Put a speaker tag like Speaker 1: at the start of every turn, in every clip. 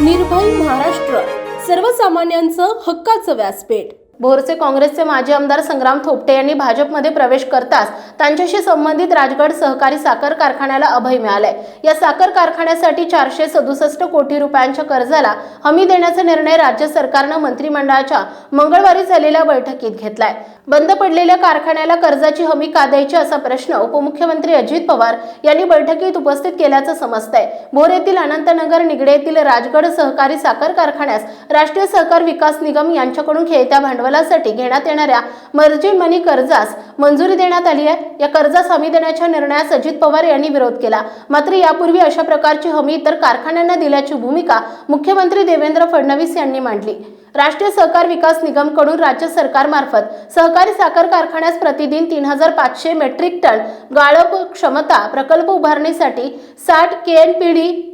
Speaker 1: निर्भय महाराष्ट्र सर्वसामान्यांचं हक्काचं व्यासपीठ.
Speaker 2: भोरचे काँग्रेसचे माजी आमदार संग्राम थोपटे यांनी भाजपमध्ये प्रवेश करताच त्यांच्याशी संबंधित राजगड सहकारी साखर कारखान्याला अभय मिळालंय. या साखर कारखान्यासाठी चारशे सदुसष्ट कोटी रुपयांच्या कर्जाला हमी देण्याचा निर्णय राज्य सरकारनं मंत्रिमंडळाच्या मंगळवारी झालेल्या बैठकीत घेतलाय. बंद पडलेल्या कारखान्याला कर्जाची हमी का द्यायची असा प्रश्न उपमुख्यमंत्री अजित पवार यांनी बैठकीत उपस्थित केल्याचं समजतंय. भोर येथील अनंतनगर निगडे येथील राजगड सहकारी साखर कारखान्यास राष्ट्रीय सहकार विकास निगम यांच्याकडून खेळत्या भांडवलासाठी घेण्यात येणाऱ्या मर्जी मनी कर्जास मंजुरी देण्यात आली आहे. या कर्जास हमी देण्याच्या निर्णयास अजित पवार यांनी विरोध केला. मात्र यापूर्वी अशा प्रकारची हमी इतर कारखान्यांना दिल्याची भूमिका मुख्यमंत्री देवेंद्र फडणवीस यांनी मांडली. राष्ट्रीय सहकार विकास निगमकडून राज्य सरकारमार्फत सहकारी साखर कारखान्यास प्रतिदिन तीन हजार पाचशे मेट्रिक टन गाळप क्षमता प्रकल्प उभारणीसाठी साठ K N P D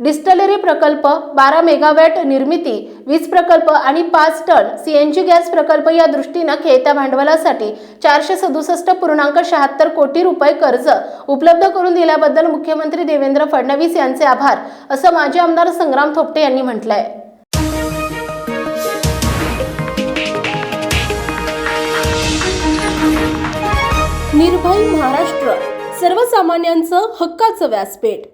Speaker 2: distillery प्रकल्प बारा मेगावॅट निर्मिती वीज प्रकल्प आणि पाच टन सीएनजी गॅस प्रकल्प या दृष्टीनं खेळत्या भांडवलासाठी चारशे सदुसष्ट पूर्णांक शहात्तर कोटी रुपये कर्ज उपलब्ध करून दिल्याबद्दल मुख्यमंत्री देवेंद्र फडणवीस यांचे आभार असं माजी आमदार संग्राम थोपटे यांनी म्हटलंय.
Speaker 1: निर्भय महाराष्ट्र सर्वसामान्यांचं हक्काचं व्यासपीठ.